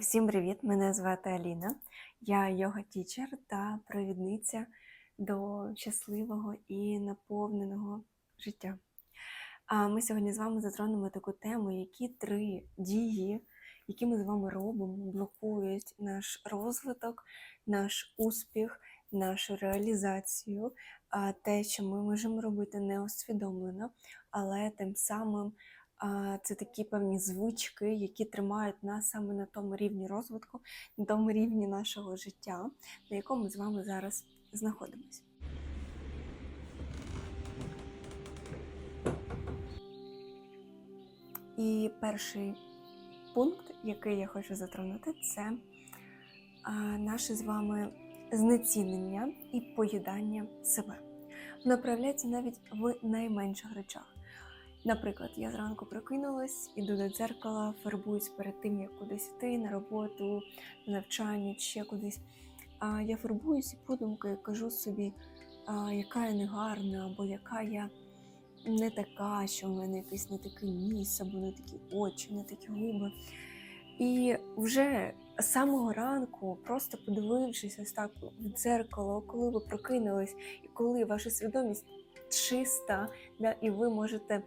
Всім привіт! Мене звати Аліна. Я йога тічер та провідниця до щасливого і наповненого життя. А ми сьогодні з вами затронемо таку тему, які три дії, які ми з вами робимо, блокують наш розвиток, наш успіх, нашу реалізацію, те, що ми можемо робити неосвідомлено, але тим самим Це такі певні звички, які тримають нас саме на тому рівні розвитку, на тому рівні нашого життя, на якому ми з вами зараз знаходимося. І перший пункт, який я хочу затронути, це наше з вами знецінення і поїдання себе. Воно проявляється навіть в найменших речах. Наприклад, я зранку прокинулась, іду до дзеркала, фарбуюсь перед тим, як кудись йти на роботу, на навчання, чи ще кудись. А я фарбуюсь і подумкою кажу собі, а, яка я негарна, або яка я не така, що в мене якийсь не такий ніс, або не такі очі, не такі губи. І вже з самого ранку, просто подивившись ось так в дзеркало, коли ви прокинулись, і коли ваша свідомість чиста, да, і ви можете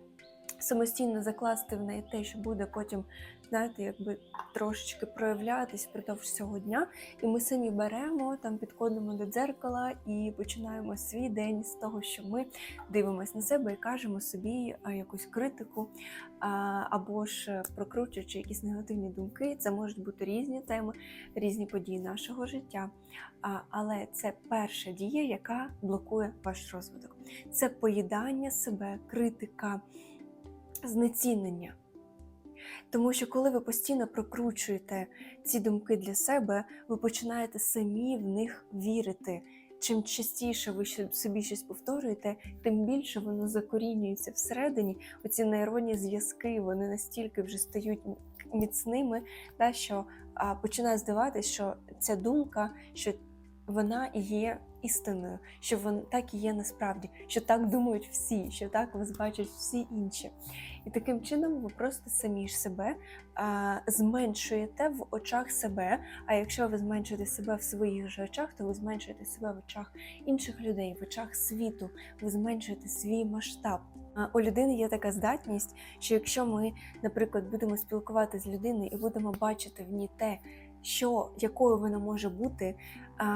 самостійно закласти в неї те, що буде потім, знаєте, якби трошечки проявлятись впродовж цього дня. І ми самі беремо, там підходимо до дзеркала і починаємо свій день з того, що ми дивимося на себе і кажемо собі якусь критику, або ж прокручуючи якісь негативні думки. Це можуть бути різні теми, різні події нашого життя. Але це перша дія, яка блокує ваш розвиток. Це поїдання себе, критика знецінення. Тому що коли ви постійно прокручуєте ці думки для себе, ви починаєте самі в них вірити. Чим частіше ви собі щось повторюєте, тим більше воно закорінюється всередині. Оці нейронні зв'язки вони настільки вже стають міцними, да, що починає здаватися, що ця думка, що вона є істиною, що вона так і є насправді, що так думають всі, що так вас бачать всі інші. І таким чином ви просто самі ж себе а, зменшуєте в очах себе. А якщо ви зменшуєте себе в своїх же очах, то ви зменшуєте себе в очах інших людей, в очах світу, ви зменшуєте свій масштаб. У людини є така здатність, що якщо ми, наприклад, будемо спілкуватися з людиною і будемо бачити в ній те, що якою вона може бути,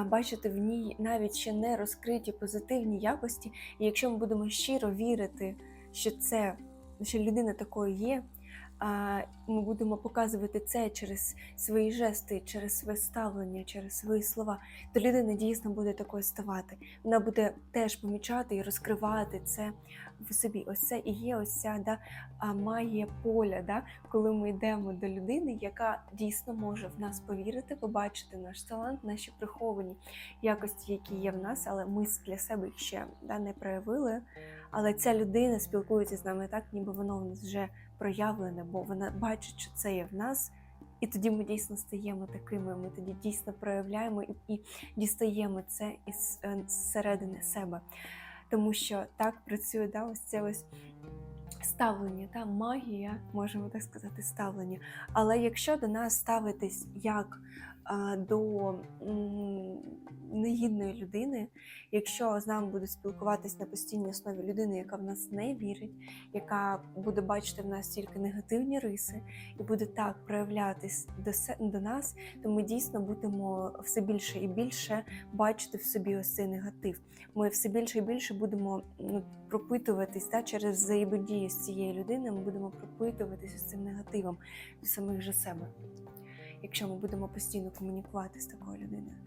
бачити в ній навіть ще не розкриті позитивні якості. І якщо ми будемо щиро вірити, що це що людина такою є, ми будемо показувати це через свої жести, через своє ставлення, через свої слова, то людина дійсно буде такою ставати. Вона буде теж помічати і розкривати це в собі. Ось це і є ось ця да, має поля, да, коли ми йдемо до людини, яка дійсно може в нас повірити, побачити наш талант, наші приховані якості, які є в нас, але ми для себе їх ще да, не проявили. Але ця людина спілкується з нами так, ніби воно в нас вже проявлене, бо вона бачить, що це є в нас. І тоді ми дійсно стаємо такими. Ми тоді дійсно проявляємо і, і дістаємо це із е, середини себе. Тому що так працює да, ось це ось ставлення, та магія, можемо так сказати, ставлення. Але якщо до нас ставитись як до негідної людини, якщо з нами буде спілкуватись на постійній основі людини, яка в нас не вірить, яка буде бачити в нас тільки негативні риси, і буде так проявлятись до до нас, то ми дійсно будемо все більше і більше бачити в собі ось цей негатив. Ми все більше і більше будемо ну, пропитуватись та, через взаємодію з цією людиною, ми будемо пропитуватися з цим негативом самих же себе. Якщо ми будемо постійно комунікувати з такою людиною.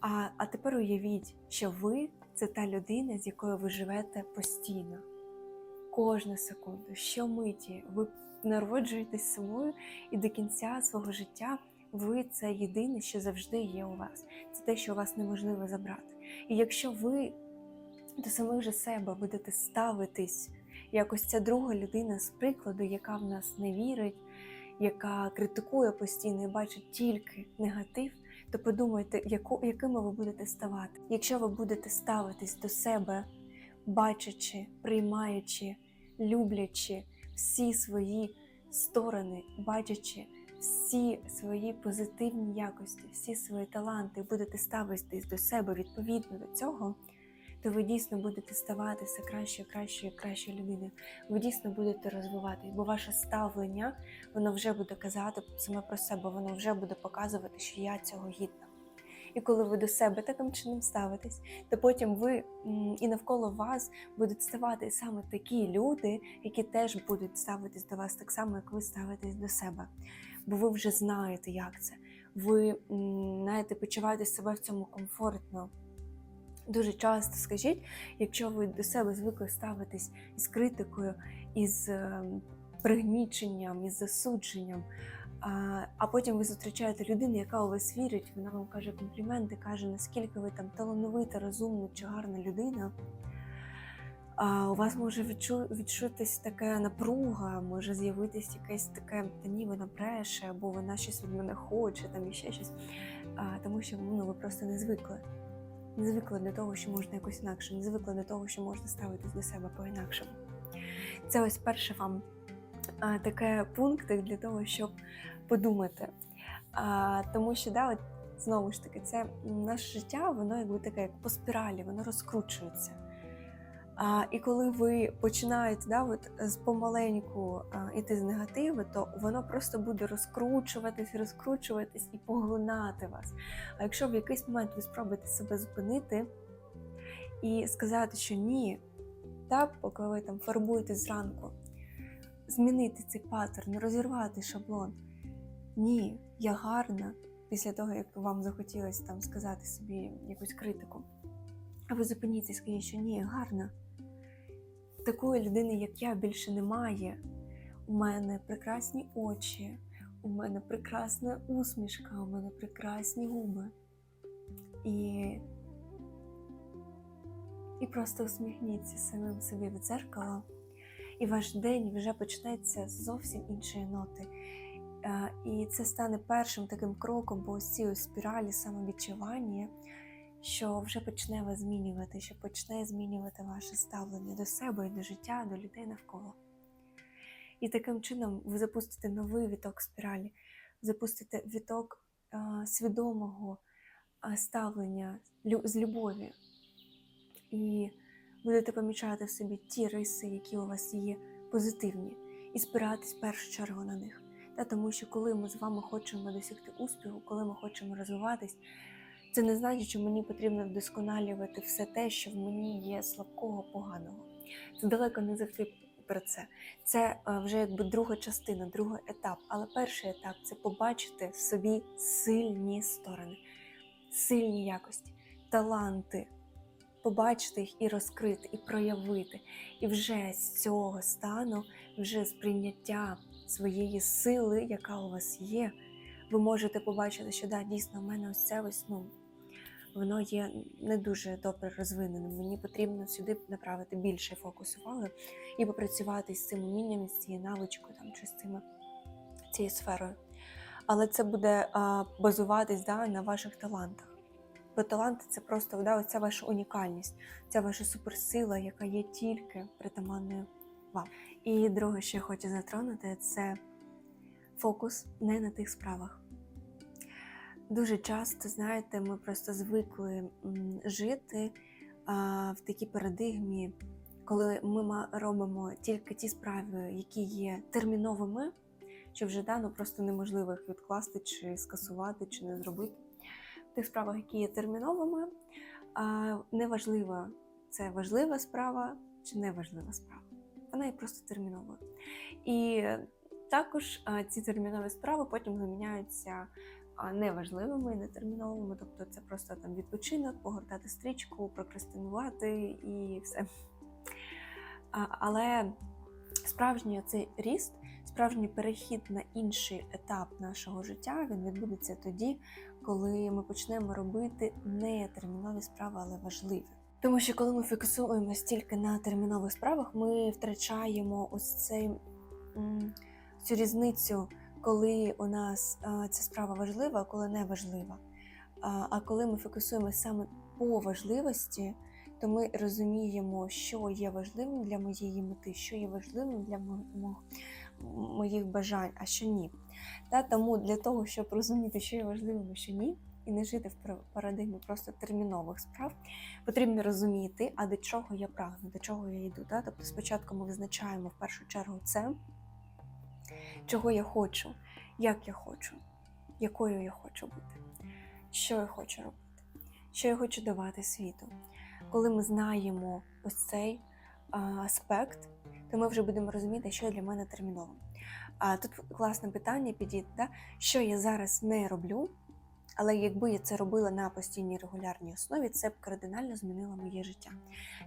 А а тепер уявіть, що ви це та людина, з якою ви живете постійно. Кожну секунду, щомиті, ви народжуєтесь собою, і до кінця свого життя ви це єдине, що завжди є у вас. Це те, що у вас неможливо забрати. І якщо ви до самих же себе будете ставитись, якось ця друга людина з прикладу, яка в нас не вірить, яка критикує постійно і бачить тільки негатив то подумайте, яку, якими ви будете ставати. Якщо ви будете ставитись до себе, бачачи, приймаючи, люблячи всі свої сторони, бачачи всі свої позитивні якості, всі свої таланти, будете ставитись до себе відповідно до цього, то ви дійсно будете ставати все кращою, кращою, кращою людиною. Ви дійсно будете розвиватись, бо ваше ставлення воно вже буде казати саме про себе, воно вже буде показувати, що я цього гідна. І коли ви до себе таким чином ставитесь, то потім ви і навколо вас будуть ставати саме такі люди, які теж будуть ставитись до вас так само, як ви ставитесь до себе. Бо ви вже знаєте, як це. Ви знаєте, почуваєте себе в цьому комфортно. Дуже часто скажіть, якщо ви до себе звикли ставитись із критикою, із е, пригніченням, із засудженням, а, потім ви зустрічаєте людину, яка у вас вірить, вона вам каже компліменти, каже, наскільки ви там талановита, розумна чи гарна людина. У вас може відчу, відчутись така напруга, може з'явитись якесь таке, та ні, вона бреше, або вона щось від мене хоче, там і ще щось. Тому що ну, ви просто не звикли. Не звикла до того, що можна якось інакше, не звикла до того, що можна ставитись до себе по-інакшому. Це ось перше вам таке пункт для того, щоб подумати. А, тому що да, от, знову ж таки, це наше життя, воно якби таке, як по спіралі, воно розкручується. А, і коли ви починаєте да, от, з помаленьку а, іти з негативу, то воно просто буде розкручуватись, розкручуватись і поглинати вас. А якщо в якийсь момент ви спробуєте себе зупинити і сказати, що ні, так, поки ви там фарбуєте зранку, змінити цей паттерн, розірвати шаблон. Ні, я гарна після того, як вам захотілося там сказати собі якусь критику. А ви зупиніться і скажіть, що ні, гарна. Такої людини, як я, більше немає. У мене прекрасні очі, у мене прекрасна усмішка, у мене прекрасні губи. І, і просто усміхніться самим собі в дзеркало, і ваш день вже почнеться з зовсім іншої ноти. Е, І це стане першим таким кроком по ось ось спіралі самовідчування, що вже почне вас змінювати, що почне змінювати ваше ставлення до себе і до життя, до людей навколо. І таким чином ви запустите новий віток спіралі, запустите віток е, свідомого е, ставлення з любові. І будете помічати в собі ті риси, які у вас є позитивні, і спиратись в першу чергу на них. Та тому що коли ми з вами хочемо досягти успіху, коли ми хочемо розвиватись, це не значить, що мені потрібно вдосконалювати все те, що в мені є слабкого, поганого. Це далеко не завжди про це. Це е, вже якби друга частина, другий етап. Але перший етап це побачити в собі сильні сторони, сильні якості, таланти, побачити їх і розкрити, і проявити. І вже з цього стану, вже з прийняття своєї сили, яка у вас є, ви можете побачити, що да, дійсно в мене ось це ось, ну, воно є не дуже добре розвиненим. Мені потрібно сюди направити більше фокус уваги і попрацювати з цим умінням, з цією навичкою там, чи з цими, цією сферою. Але це буде а, базуватись да, на ваших талантах. Бо таланти це просто да, це ваша унікальність, це ваша суперсила, яка є тільки притаманною вам. І друге, що я хочу затронути, це фокус не на тих справах. Дуже часто, знаєте, ми просто звикли жити а, в такій парадигмі, коли ми робимо тільки ті справи, які є терміновими, що вже да, ну, просто неможливо їх відкласти, чи скасувати, чи не зробити. В тих справах, які є терміновими, а, неважливо, це важлива справа чи неважлива справа. Вона є просто терміновою. І також ці термінові справи потім заміняються неважливими, нетерміновими. Тобто це просто там відпочинок, погортати стрічку, прокрастинувати і все. Але справжній цей ріст, справжній перехід на інший етап нашого життя, він відбудеться тоді, коли ми почнемо робити не термінові справи, але важливі. Тому що коли ми фіксуємось тільки на термінових справах, ми втрачаємо ось цей, цю різницю, коли у нас ця справа важлива, а коли не важлива. А, коли ми фокусуємося саме по важливості, то ми розуміємо, що є важливим для моєї мети, що є важливим для мо- мо- моїх бажань, а що ні. Та тому для того, щоб розуміти, що є важливим, а що ні, і не жити в пар- парадигмі просто термінових справ, потрібно розуміти, а до чого я прагну, до чого я йду. Та? Тобто спочатку ми визначаємо в першу чергу це, чого я хочу, як я хочу, якою я хочу бути, що я хочу робити, що я хочу давати світу. Коли ми знаємо ось цей аспект, то ми вже будемо розуміти, що для мене терміново. А тут класне питання підійде, да? що я зараз не роблю, але якби я це робила на постійній регулярній основі, це б кардинально змінило моє життя.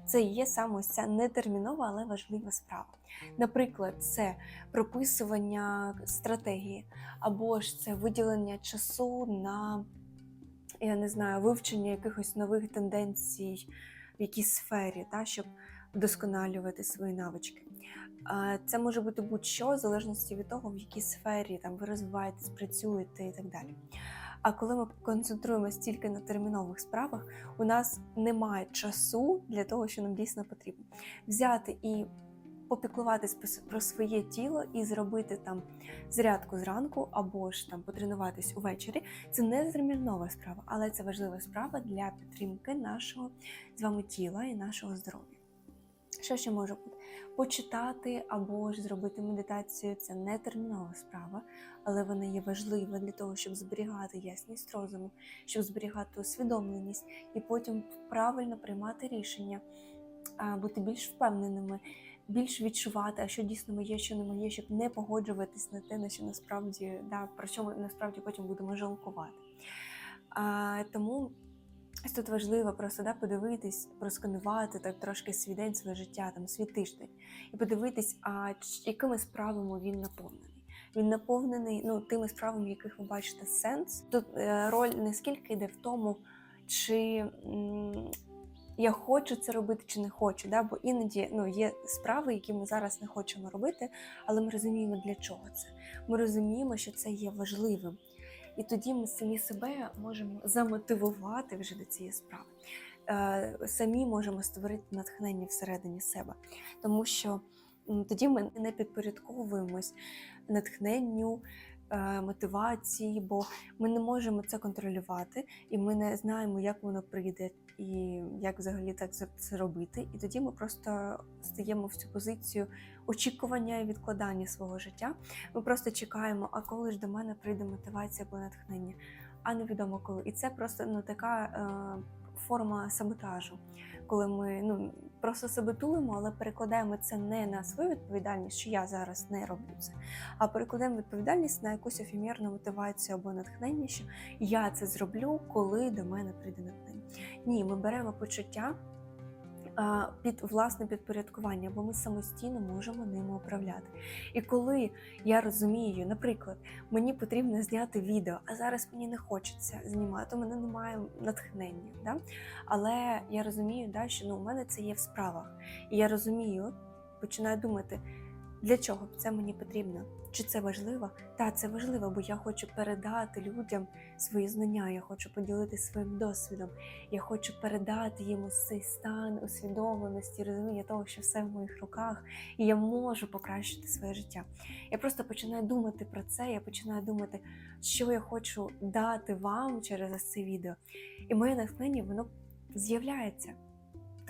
Це є саме ось ця нетермінова, але важлива справа. Наприклад, це прописування стратегії, або ж це виділення часу на я не знаю, вивчення якихось нових тенденцій в якійсь сфері, та, щоб вдосконалювати свої навички. Це може бути будь-що, в залежності від того, в якій сфері там, ви розвиваєтесь, працюєте і так далі. А коли ми концентруємося тільки на термінових справах, у нас немає часу для того, що нам дійсно потрібно. Взяти і попіклуватись про- своє тіло і зробити там зарядку зранку або ж там потренуватись увечері. Це не термінова справа, але це важлива справа для підтримки нашого з вами тіла і нашого здоров'я. Що ще може бути? Почитати або ж зробити медитацію це не термінова справа, але вона є важлива для того, щоб зберігати ясність розуму, щоб зберігати усвідомленість і потім правильно приймати рішення, бути більш впевненими, більш відчувати, а що дійсно моє, що не моє, щоб не погоджуватись на те, на що насправді да, про що ми насправді потім будемо жалкувати. А, тому ось тут важливо просто да, подивитись, просканувати так трошки свій день, своє життя, там свій тиждень, і подивитись, а якими справами він наповнений. Він наповнений ну, тими справами, яких ви бачите сенс. Тут е, роль не скільки йде в тому, чи я хочу це робити, чи не хочу. Да? Бо іноді ну, є справи, які ми зараз не хочемо робити, але ми розуміємо, для чого це. Ми розуміємо, що це є важливим. І тоді ми самі себе можемо замотивувати вже до цієї справи. Е, самі можемо створити натхнення всередині себе, тому що тоді ми не підпорядковуємось натхненню, е, мотивації, бо ми не можемо це контролювати, і ми не знаємо, як воно прийде, і як взагалі так це- це робити. І тоді ми просто стаємо в цю позицію очікування і відкладання свого життя. Ми просто чекаємо, а коли ж до мене прийде мотивація або натхнення, а невідомо коли. І це просто ну, така е, форма саботажу, коли ми ну, просто саботуємо, але перекладаємо це не на свою відповідальність, що я зараз не роблю це, а перекладаємо відповідальність на якусь ефемерну мотивацію або натхнення, що я це зроблю, коли до мене прийде натхнення. Ні, ми беремо почуття під власне підпорядкування, бо ми самостійно можемо ними управляти. І коли я розумію, наприклад, мені потрібно зняти відео, а зараз мені не хочеться знімати, у мене немає натхнення. Да? Але я розумію, да, що ну, у мене це є в справах. І я розумію, починаю думати, для чого це мені потрібно? Чи це важливо? Так, це важливо, бо я хочу передати людям свої знання, я хочу поділитися своїм досвідом, я хочу передати їм ось цей стан усвідомленості, розуміння того, що все в моїх руках, і я можу покращити своє життя. Я просто починаю думати про це, я починаю думати, що я хочу дати вам через це відео. І моє натхнення воно з'являється.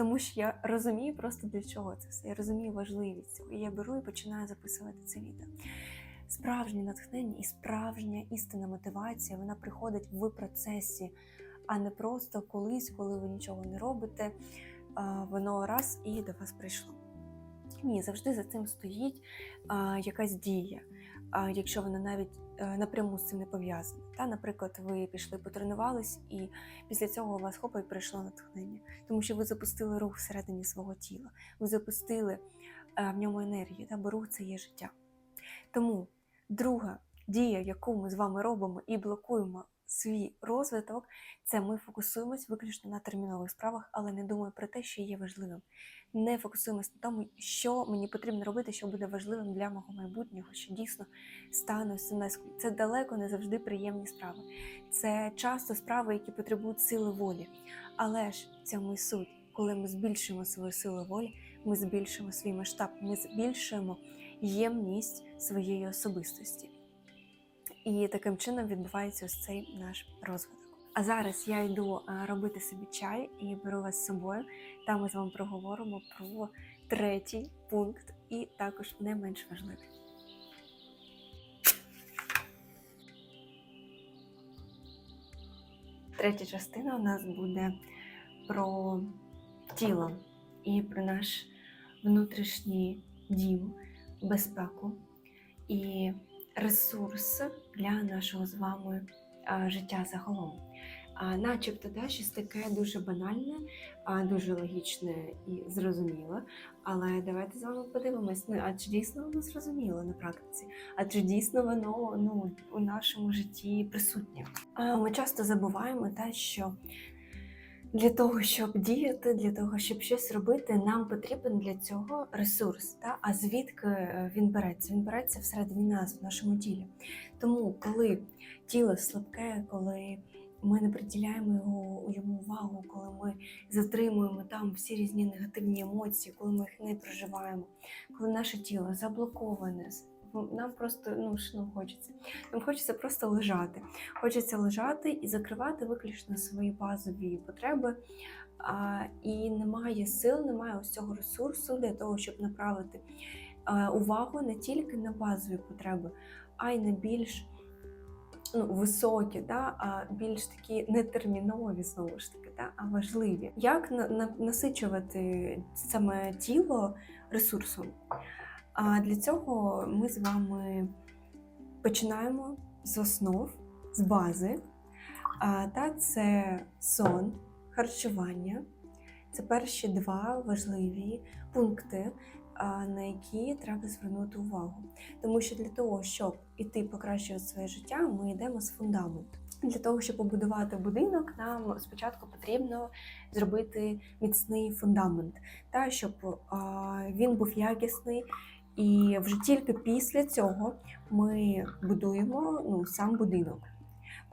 Тому що я розумію просто для чого це все. Я розумію важливість цього. І я беру і починаю записувати це відео. Справжнє натхнення і справжня істинна мотивація вона приходить в процесі, а не просто колись, коли ви нічого не робите, воно раз і до вас прийшло. Ні, завжди за цим стоїть якась дія, а, якщо вона навіть напряму з цим не пов'язана. Та, наприклад, ви пішли потренувались, і після цього у вас хопа і прийшло натхнення, тому що ви запустили рух всередині свого тіла, ви запустили е, в ньому енергію, та, бо рух це є життя. Тому друга дія, яку ми з вами робимо і блокуємо свій розвиток, це ми фокусуємось виключно на термінових справах, але не думаємо про те, що є важливим. Не фокусуємось на тому, що мені потрібно робити, що буде важливим для мого майбутнього, що дійсно стане сенеском. Це далеко не завжди приємні справи. Це часто справи, які потребують сили волі. Але ж цьому і суть, коли ми збільшуємо свою силу волі, ми збільшуємо свій масштаб, ми збільшуємо ємність своєї особистості. І таким чином відбувається ось цей наш розвиток. А зараз я йду е, робити собі чай і беру вас з собою. Там ми з вами проговоримо про третій пункт, і також не менш важливий. Третя частина у нас буде про тіло і про наш внутрішній дім, безпеку і ресурс для нашого з вами життя загалом. Начебто да, щось таке дуже банальне, а, дуже логічне і зрозуміле. Але давайте з вами подивимось, ну, а чи дійсно воно зрозуміло на практиці? А чи дійсно воно ну, у нашому житті присутнє? Ми часто забуваємо те, що для того, щоб діяти, для того, щоб щось робити, нам потрібен для цього ресурс. Та? А звідки е, він береться? Він береться всередині нас, в нашому тілі. Тому, коли тіло слабке, коли ми не приділяємо його йому увагу, коли ми затримуємо там всі різні негативні емоції, коли ми їх не проживаємо, коли наше тіло заблоковане, нам просто ну що нам хочеться. Нам хочеться просто лежати. Хочеться лежати і закривати виключно свої базові потреби. А, І немає сил, немає ось цього ресурсу для того, щоб направити увагу не тільки на базові потреби, а й на більш ну, високі, да, а більш такі нетермінові, знову ж таки, да, а важливі. Як на, на, насичувати саме тіло ресурсом? А для цього ми з вами починаємо з основ, з бази. А, Та це сон, харчування. Це перші два важливі пункти, на які треба звернути увагу. Тому що для того, щоб іти покращувати своє життя, ми йдемо з фундаменту. Для того, щоб побудувати будинок, нам спочатку потрібно зробити міцний фундамент, та щоб він був якісний. І вже тільки після цього ми будуємо ну, сам будинок.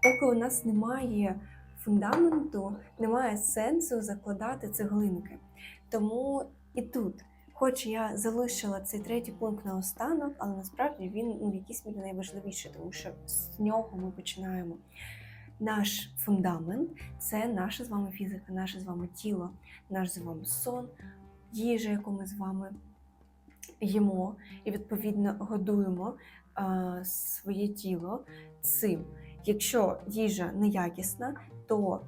Поки у нас немає фундаменту, немає сенсу закладати цеглинки. Тому і тут, хоч я залишила цей третій пункт на останок, але насправді він ну, в якійсь мірі найважливіший, тому що з нього ми починаємо. Наш фундамент це наша з вами фізика, наше з вами тіло, наш з вами сон, їжа, яку ми з вами їмо і відповідно годуємо а, своє тіло цим. Якщо їжа неякісна, то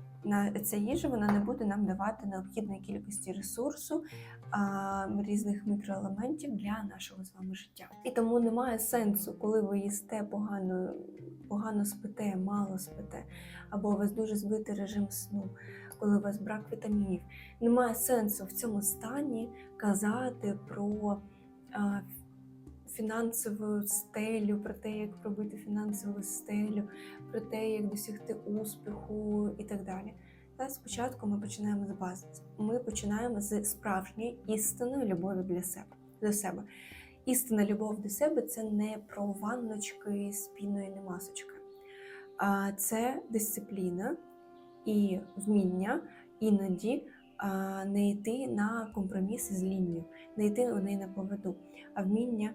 ця їжа вона не буде нам давати необхідної кількості ресурсу, різних мікроелементів для нашого з вами життя. І тому немає сенсу, коли ви їсте погано, погано спите, мало спите, або у вас дуже збитий режим сну, коли у вас брак вітамінів. Немає сенсу в цьому стані казати про фінансову стелю, про те, як пробити фінансову стелю, про те, як досягти успіху і так далі. Та спочатку ми починаємо з бази. Ми починаємо з справжньої істинної любові для себе до себе. Істинна любов до себе це не про ванночки з піною не масочки. А це дисципліна і вміння іноді не йти на компроміси з лінією, не йти у неї на поводу, а вміння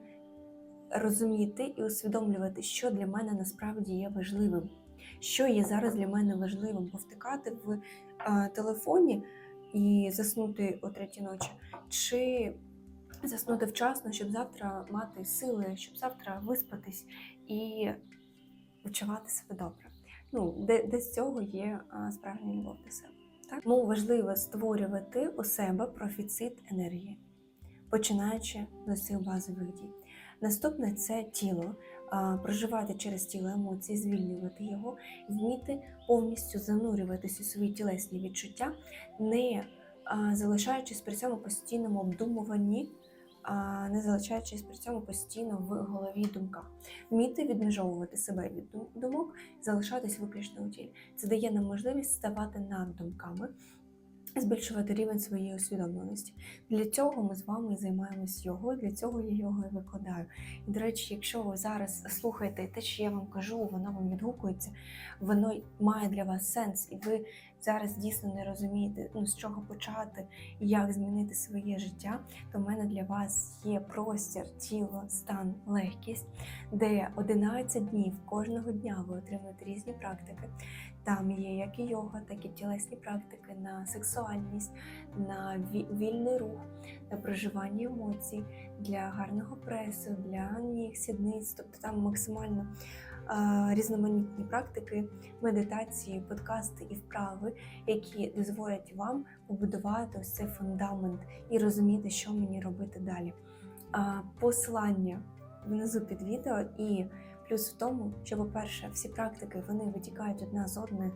розуміти і усвідомлювати, що для мене насправді є важливим, що є зараз для мене важливим, повтикати в телефоні і заснути о третій ночі, чи заснути вчасно, щоб завтра мати сили, щоб завтра виспатись і почувати себе добре. Ну, де, де з цього є а, справжня любов до себе. Так? Тому важливо створювати у себе профіцит енергії, починаючи з цих базових дій. Наступне це тіло, проживати через тіло емоції, звільнювати його, вміти повністю занурюватися у свої тілесні відчуття, не залишаючись при цьому постійному обдумуванні не залишаючись при цьому постійно в голові думках. Вміти відмежовувати себе від думок, залишатись виключно у тілі. Це дає нам можливість ставати над думками, збільшувати рівень своєї усвідомленості. Для цього ми з вами займаємось його, для цього я його і викладаю. І, до речі, якщо ви зараз слухаєте те, що я вам кажу, воно вам відгукується, воно має для вас сенс, і ви зараз дійсно не розумієте, ну, з чого почати і як змінити своє життя, то в мене для вас є простір, тіло, стан, легкість, де 11 днів кожного дня ви отримуєте різні практики. Там є як і йога, так і тілесні практики на сексуальність, на вільний рух, на проживання емоцій, для гарного пресу, для ніг, сідниць. Тобто там максимально а, різноманітні практики, медитації, подкасти і вправи, які дозволять вам побудувати ось цей фундамент і розуміти, що мені робити далі. А, Посилання внизу під відео і Плюс в тому, що, по-перше, всі практики вони витікають одна з одних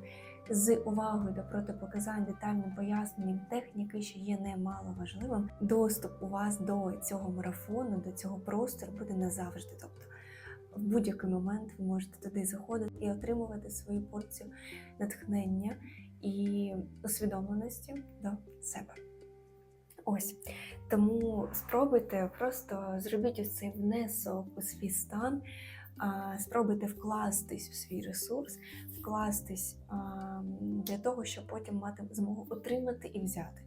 з увагою до протипоказань, детальним поясненням техніки, що є немало важливим. Доступ у вас до цього марафону, до цього простору буде назавжди. Тобто в будь-який момент ви можете туди заходити і отримувати свою порцію натхнення і усвідомленості до себе. Ось тому спробуйте просто зробіть ось цей внесок у свій стан. Спробуйте вкластись у свій ресурс, вкластись для того, щоб потім мати змогу отримати і взяти,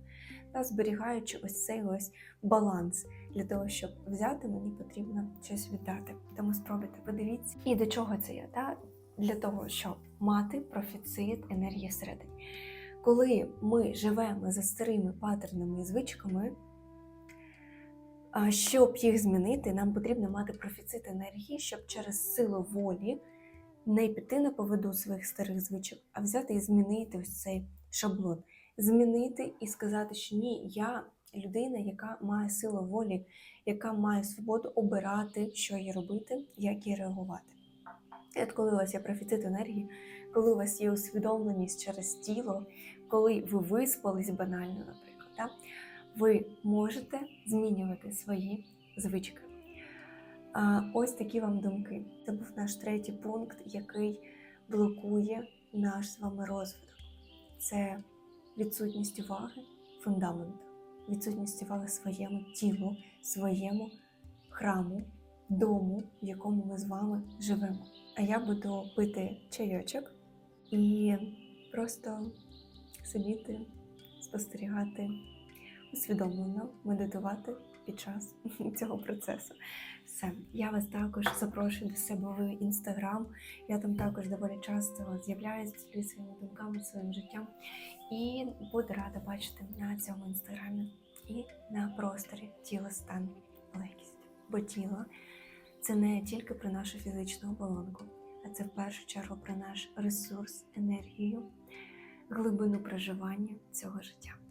та зберігаючи ось цей ось баланс. Для того, щоб взяти, мені потрібно щось віддати. Тому спробуйте, подивіться. І до чого це я? Та? Для того, щоб мати профіцит енергії всередині. Коли ми живемо за старими паттернами і звичками, щоб їх змінити, нам потрібно мати профіцит енергії, щоб через силу волі не піти на поводу своїх старих звичок, а взяти і змінити ось цей шаблон. Змінити і сказати, що ні, я людина, яка має силу волі, яка має свободу обирати, що їй робити, як їй реагувати. І от коли у вас є профіцит енергії, коли у вас є усвідомленість через тіло, коли ви виспались банально, наприклад. так? Ви можете змінювати свої звички. А, Ось такі вам думки. Це був наш третій пункт, який блокує наш з вами розвиток. Це відсутність уваги, фундаменту, відсутність уваги своєму тілу, своєму храму, дому, в якому ми з вами живемо. А я буду пити чайочок і просто сидіти, спостерігати усвідомлено медитувати під час цього процесу. Все, я вас також запрошую до себе в інстаграм. Я там також доволі часто з'являюся ділюсь своїми думками, своїм життям. І буду рада бачити на цьому інстаграмі і на просторі тіло стан легкість. Бо тіло це не тільки про нашу фізичну оболонку, а це в першу чергу про наш ресурс, енергію, глибину проживання цього життя.